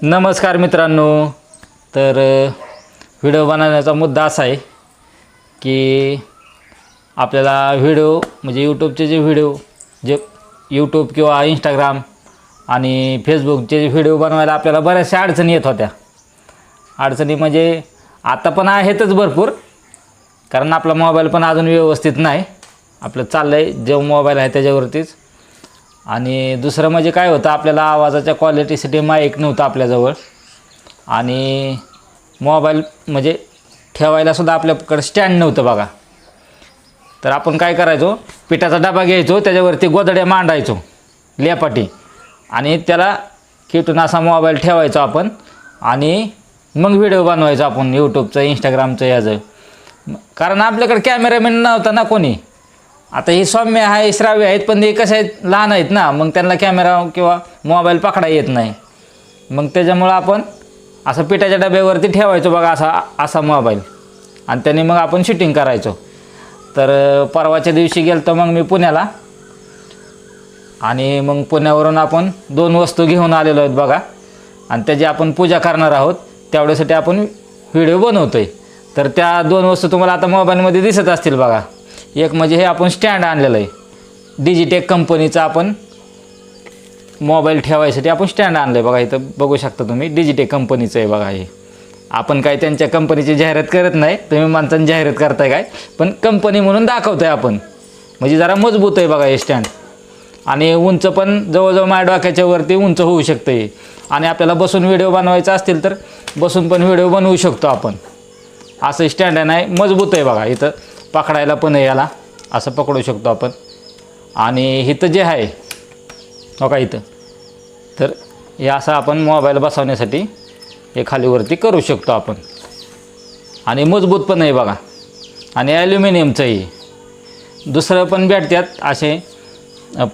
नमस्कार मित्रांनो. तर व्हिडिओ बनवण्याचा मुद्दा असा आहे की आपल्याला व्हिडिओ म्हणजे यूट्यूबचे जे व्हिडिओ जे यूट्यूब किंवा इंस्टाग्राम आणि फेसबुकचे जे व्हिडिओ बनवायला आपल्याला बऱ्याचशा अडचणी येत होत्या. अडचणी म्हणजे आता पण आहेतच भरपूर कारण आपला मोबाईल पण अजून व्यवस्थित नाही. आपलं चाललं आहे जो मोबाईल आहे त्याच्यावरतीच. आणि दुसरं म्हणजे काय होतं आपल्याला आवाजाच्या क्वालिटीसाठी माईक नव्हतं आपल्याजवळ. आणि मोबाईल म्हणजे ठेवायलासुद्धा आपल्याकडे स्टँड नव्हतं बघा. तर आपण काय करायचो पिठाचा डबा घ्यायचो त्याच्यावरती गोदड्या मांडायचो लेपाटी. आणि त्याला खेटून असा मोबाईल ठेवायचो आपण. आणि मग व्हिडिओ बनवायचो आपण यूट्यूबचं इंस्टाग्रामचं याचं. कारण आपल्याकडे कॅमेरामॅन नव्हता ना कोणी. आता हे सौम्य आहे श्राव्य आहेत पण ते कसे आहेत लहान आहेत ना. मग त्यांना कॅमेरा किंवा मोबाईल पकडा येत नाही. मग त्याच्यामुळं आपण असं पिठाच्या डब्यावरती ठेवायचो बघा असा असा मोबाईल आणि त्याने मग आपण शूटिंग करायचो. तर परवाच्या दिवशी गेलो तर मग मी पुण्याला. आणि मग पुण्यावरून आपण दोन वस्तू घेऊन आलेलो आहेत बघा. आणि त्याची आपण पूजा करणार आहोत तेवढ्यासाठी आपण व्हिडिओ बनवतो आहे तर त्या दोन वस्तू तुम्हाला आता मोबाईलमध्ये दिसत असतील बघा. एक म्हणजे हे आपण स्टँड आणलेलं आहे. डिजिटेक कंपनीचं आपण मोबाईल ठेवायसाठी आपण स्टँड आणलं आहे बघा इथं. बघू शकता तुम्ही डिजिटेक कंपनीचं आहे बघा हे. आपण काय त्यांच्या कंपनीची जाहिरात करत नाही तुम्ही माणसांनी जाहिरात करताय काय? पण कंपनी म्हणून दाखवतोय आपण. म्हणजे जरा मजबूत आहे बघा हे स्टँड आणि उंच पण जवळजवळ माझ्या डोक्याच्या वरती उंच होऊ शकतं हे आणि आपल्याला बसून व्हिडिओ बनवायचा असतील तर बसून पण व्हिडिओ बनवू शकतो आपण. असं स्टँड आहे नाही मजबूत आहे बघा इथं. पकडायला पण आहे याला. असं पकडू शकतो आपण. आणि इथं जे आहे हो का इथं तर हे असं आपण मोबाईल बसवण्यासाठी हे खालीवरती करू शकतो आपण. आणि मजबूत पण आहे बघा. आणि ॲल्युमिनियमचंही दुसरं पण भेटतात असे.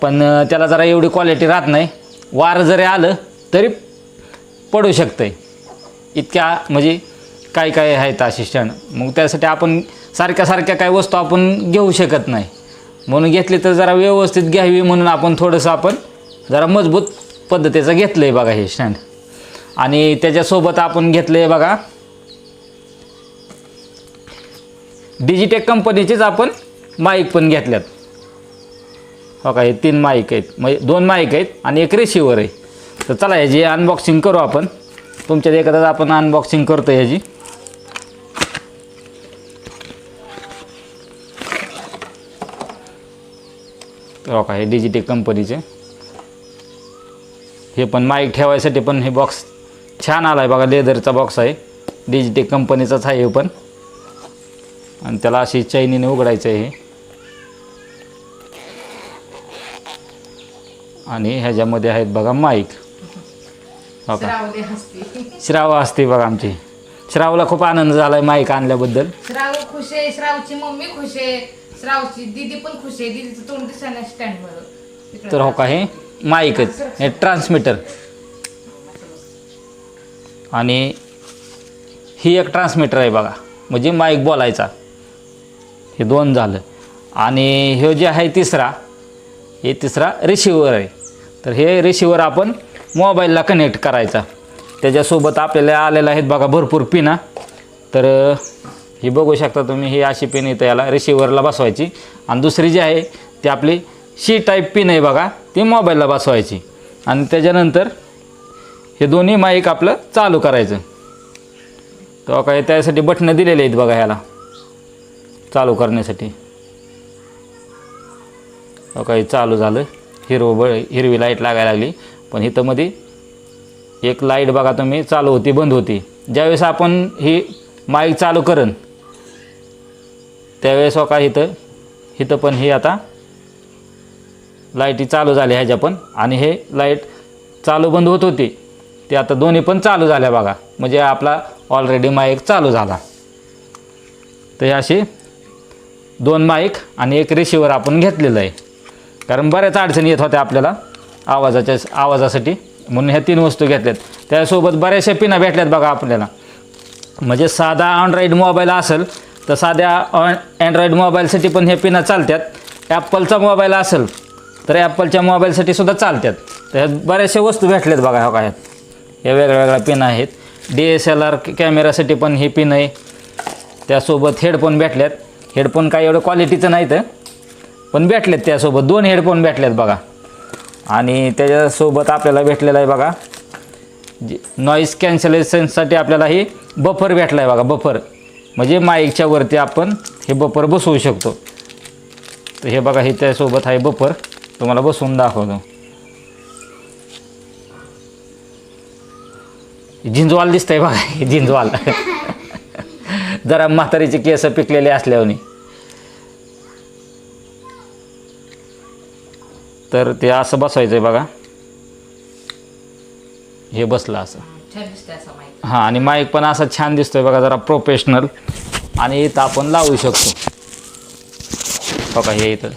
पण त्याला जरा एवढी क्वालिटी राहत नाही. वार जरी आलं तरी पडू शकतं आहे इतक्या म्हणजे काय काय आहेत असिस्टंट मग त्यासाठी आपण सारख्या सारख्या काय वस्तू आपण घेऊ शकत नाही. म्हणून घेतली तर जरा व्यवस्थित घ्यावी म्हणून आपण थोडंसं आपण जरा मजबूत पद्धतीचं घेतलं आहे बघा हे स्टँड आणि त्याच्यासोबत आपण घेतलं आहे बघा डिजिटेक कंपनीचीच आपण माईक पण घेतल्यात. हो का हे तीन माईक आहेत. म्हणजे दोन माईक आहेत आणि एक रिसिवर आहे. तर चला याची अनबॉक्सिंग करू आपण. तुमच्यात एखाद्याच आपण अनबॉक्सिंग करतो याची तर हो का हे डिजिटेक कंपनीचे हे पण माईक ठेवायसाठी पण हे बॉक्स छान आला आहे बघा लेदरचा बॉक्स आहे. डिजिटेक कंपनीचाच आहे हे पण. आणि त्याला अशी चैनीने उघडायचं आहे हे. आणि ह्याच्यामध्ये आहेत बघा माईक हो का? श्राव असते बघा आमची. श्रावला खूप आनंद झाला आहे माईक आणल्याबद्दल. श्राव खुश आहे श्रावची मम्मी खुश आहे. श्रावची दीदी पण खुश आहे. दीदीचं तोंड दिसायला स्टँड वर. तर हो का हे माईक आहेत हे ट्रान्समीटर आणि ही एक ट्रान्समीटर आहे बघा. म्हणजे माईक बोलायचा. हे दोन झालं. आणि हे जे आहे तिसरा हे तिसरा रिसिवर आहे. तर हे रिसिवर आपण मोबाईलला कनेक्ट करायचा. त्याच्यासोबत आपल्याला आलेलं आहेत बघा भरपूर पिना. तर ही बघू शकता तुम्ही ही अशी पिन इथं याला रिसिव्हरला बसवायची. आणि दुसरी जी आहे ती आपली शी टाईप पिन आहे बघा ती मोबाईलला बसवायची. आणि त्याच्यानंतर हे दोन्ही माईक आपलं चालू करायचं. तर काय त्यासाठी बटणं दिलेले आहेत बघा ह्याला. चालू करण्यासाठी. काही चालू झालं. हिरवं ब हिरवी लाइट लागायला लागली. पण इथं मध्ये एक लाइट बघा तुम्ही चालू होती बंद होती. ज्यावेळेस आपण ही माईक चालू करेन त्यावेळेस हो का इथं? इथं पण हे आता लाईटी चालू झाल्या ह्याच्या पण. आणि हे लाइट चालू बंद होत होती. ते आता दोन्ही पण चालू झाल्या बघा. म्हणजे आपला ऑलरेडी माईक चालू झाला. तर हे अशी दोन माईक आणि एक रिसिवर आपण घेतलेलं आहे. कारण बऱ्याच अडचणी येत होत्या आपल्याला आवाजाच्या आवाजासाठी. म्हणून ह्या तीन वस्तू घेतल्यात. त्यासोबत बऱ्याचशा पिना भेटल्यात बघा आपल्याला. म्हणजे साधा अँड्रॉईड मोबाईल असेल तर साध्या अँड्रॉईड मोबाईलसाठी पण हे पिनं चालतात ॲपलचा मोबाईल असेल तर ॲपलच्या मोबाईलसाठी सुद्धा चालतात तर ह्यात बऱ्याचशा वस्तू भेटल्यात बघा हो काय या वेगळ्या वेगळ्या पिन आहेत. डी एस एल आर कॅमेरासाठी पण हे पिन आहे. त्यासोबत हेडफोन भेटल्यात. हेडफोन काही एवढं क्वालिटीचं नाही तर पण भेटलेत त्यासोबत. दोन हेडफोन भेटलेत बघा. आणि त्याच्यासोबत आपल्याला भेटलेलं आहे बघा. जे नॉईस कॅन्सलेशनसाठी आपल्याला ही बफर भेटला आहे बघा बफर म्हणजे माईकच्या वरती आपण हे बफर बसवू शकतो. तर हे बघा हे त्यासोबत आहे बफर. तुम्हाला बसवून दाखवतो. झिंजवाल दिसतंय बघा हे झिंजवाल. जरा म्हातारीचे केस पिकलेले असल्याने तर ते असं बसवायचं आहे बघा. हे बसलं असं. छान असं हां आणि माईक पण असा छान दिसतोय बघा जरा प्रोफेशनल आणि इथं आपण लावू शकतो. बघा हे इथं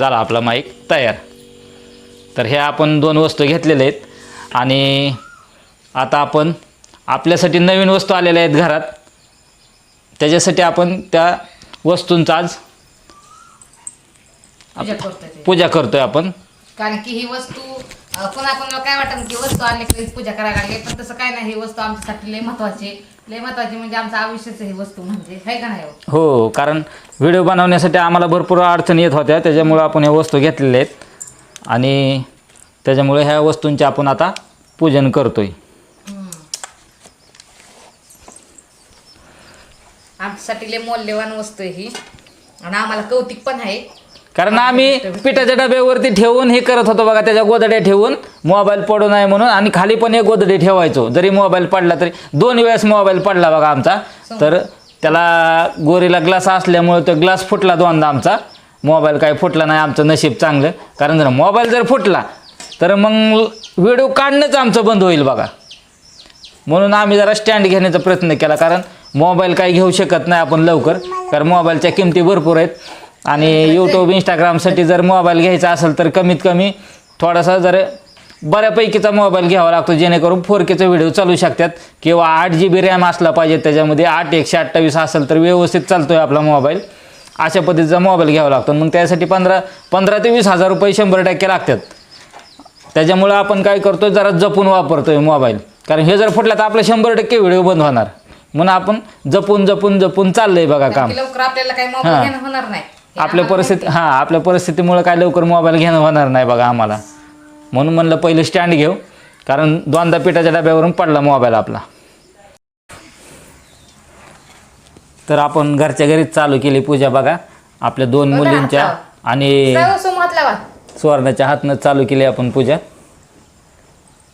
झाला आपला माईक तयार. तर हे आपण दोन वस्तू घेतलेल्या आहेत. आणि आता आपण आपल्यासाठी नवीन वस्तू आलेल्या आहेत घरात. त्याच्यासाठी आपण त्या वस्तूंचा आज पूजा करतोय ते. पूजा करतोय आपण. कारण की ही वस्तू पुन्हा पुन्हा काय वाटत की वस्तू आणली की पूजा करायला लागली? पण तसं काय नाही ही वस्तू आमच्यासाठी लय महत्वाची लय महत्वाची म्हणजे आमचं आयुष्यच ही वस्तू म्हणजे आहे का नाही हो? हो कारण व्हिडिओ बनवण्यासाठी आम्हाला भरपूर अडचणी येत होत्या. त्याच्यामुळं आपण ह्या वस्तू घेतलेल्या आहेत. आणि त्याच्यामुळे ह्या वस्तूंचे आपण आता पूजन करतोय. आमच्यासाठी लय मौल्यवान वस्तू आहे ही. आणि आम्हाला कौतिक पण आहे. कारण आम्ही पिठाच्या डब्यावरती ठेवून हे करत होतो बघा त्याच्या गोदड्या ठेवून मोबाईल पडू नये म्हणून आणि खाली पण एक गोदडे ठेवायचो. जरी मोबाईल पडला तरी दोन वेळेस मोबाईल पडला बघा आमचा. तर त्याला गोरीला ग्लास असल्यामुळे तो ग्लास फुटला दोनदा आमचा. मोबाईल काय फुटला नाही आमचं नशीब चांगलं. कारण जर मोबाईल जर फुटला तर मग व्हिडिओ काढणंच आमचं बंद होईल बघा. म्हणून आम्ही जरा स्टँड घेण्याचा प्रयत्न केला कारण मोबाईल काही घेऊ शकत नाही आपण लवकर. कारण मोबाईलच्या किमती भरपूर आहेत. आणि यूट्यूब इंस्टाग्रामसाठी जर मोबाईल घ्यायचा असेल तर कमीत कमी थोडासा जर बऱ्यापैकीचा मोबाईल घ्यावा लागतो जेणेकरून फोर केचा व्हिडिओ चालू शकतात किंवा आठ जी बी रॅम असला पाहिजे त्याच्यामध्ये आठ एकशे अठ्ठावीस असेल तर व्यवस्थित चालतो आहे आपला मोबाईल अशा पद्धतीचा मोबाईल घ्यावा लागतो. मग त्यासाठी पंधरा पंधरा ते वीस हजार रुपये शंभर टक्के लागतात. त्याच्यामुळं आपण काय करतो जरा जपून वापरतोय मोबाईल कारण हे जर फुटला तर आपलं शंभर टक्के व्हिडिओ बंद होणार. म्हणून आपण जपून जपून जपून चाललंय बघा काम. आपल्याला काही होणार नाही. हे आपल्या परिस्थिती हां आपल्या परिस्थितीमुळे काय लवकर मोबाईल घेणं होणार नाही बघा आम्हाला. म्हणून म्हणलं पहिले स्टँड घेऊ कारण दोनदा पिठाच्या डब्यावरून पडला मोबाईल आपला. तर आपण घरच्या घरीच चालू केली पूजा बघा. आपल्या दोन मुलींच्या. आणि सुवर्णाच्या हातनं चालू केली आपण पूजा.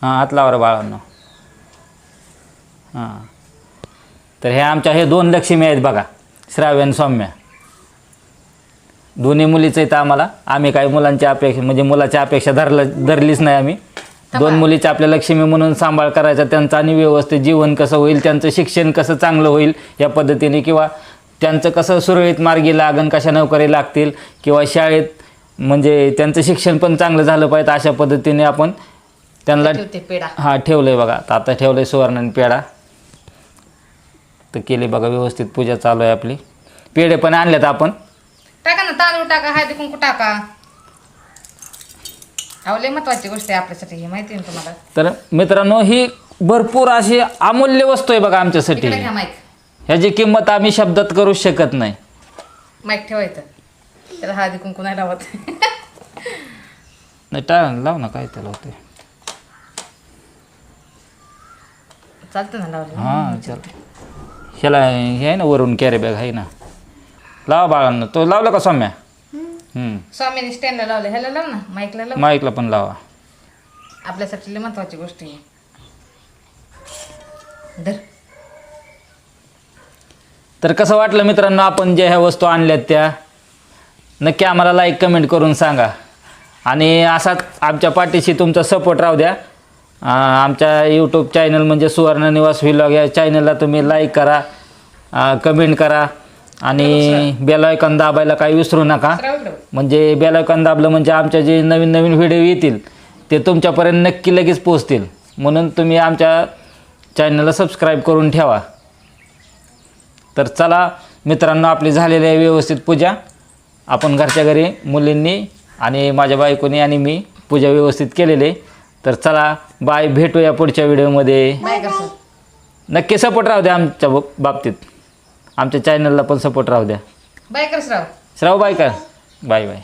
हां हात लावा रे बाळांनो. हां. तर हे आमच्या हे दोन लक्ष्मी आहेत बघा श्राव्य आणि सौम्या. दोन्ही मुलीचं इथं आम्हाला. आम्ही काही मुलांची अपेक्षा म्हणजे मुलाची अपेक्षा धरलं धरलीच नाही आम्ही. दोन मुलीच्या आपल्या लक्ष्मी म्हणून सांभाळ करायचा त्यांचं आणि व्यवस्थित जीवन कसं होईल त्यांचं शिक्षण कसं चांगलं होईल या पद्धतीने किंवा त्यांचं कसं सुरळीत मार्गी लागन कशा नोकरी लागतील किंवा शाळेत म्हणजे त्यांचं शिक्षण पण चांगलं झालं पाहिजे अशा पद्धतीने आपण त्यांना पेढा. हां ठेवलं आहे बघा. तर आता ठेवलं आहे सुवर्ण आणि पेढा. तर केली बघा व्यवस्थित पूजा चालू आहे आपली. पेढे पण आणलेत आपण. टाका ना तांदूळ टाका हळदी कुंकू टाका. अहो लय महत्वाची गोष्ट आहे आपल्यासाठी ही माहिती आहे ना तुम्हाला? तर मित्रांनो ही भरपूर अशी अमूल्य वस्तू आहे बघा आमच्यासाठी. इकडे घ्या माईक ह्याची किंमत आम्ही शब्दात करू शकत नाही. माईक ठेवायचं. त्याला हळदी कुंकू नाही लावत. नाही टा लाव ना काय त्याला होते चालतं ना लावलं. हां चल ह्याला हे आहे ना वरून कॅरी बॅग आहे ना. लावा बाळांना. तो लावला का सौम्या? हम्म. स्वामीने स्टँडला लावलं. ह्याला लाव ना. माईकला लाव. माईकला पण लावा. आपल्यासाठी लय महत्वाची गोष्ट आहे. धर. तर कसं वाटलं मित्रांनो आपण ज्या ह्या वस्तू आणल्यात त्या? नक्की आम्हाला लाईक कमेंट करून सांगा. आणि असाच आमच्या पाठीशी तुमचा सपोर्ट राहू द्या. आमच्या यूट्यूब चॅनल म्हणजे सुवर्ण निवास व्हिलॉग या चॅनलला तुम्ही लाईक करा. कमेंट करा. आणि बेलायकन दाबायला काही विसरू नका. म्हणजे बेलायकन दाबलं म्हणजे आमच्या जे नवीन नवीन व्हिडिओ येतील ते तुमच्यापर्यंत नक्की लगेच पोचतील म्हणून तुम्ही आमच्या चॅनलला सबस्क्राईब करून ठेवा. तर चला मित्रांनो आपली झालेली आहे व्यवस्थित पूजा. आपण घरच्या घरी मुलींनी आणि माझ्या बायकोनी आणि मी पूजा व्यवस्थित केलेली आहे. तर चला बाय भेटूया पुढच्या व्हिडिओमध्ये नक्की सपोर्ट राहू द्या आमच्या ब- बाबतीत. आमच्या चॅनलला पण सपोर्ट राहू द्या. बाय कर श्राव श्राव बाय का बाय बाय.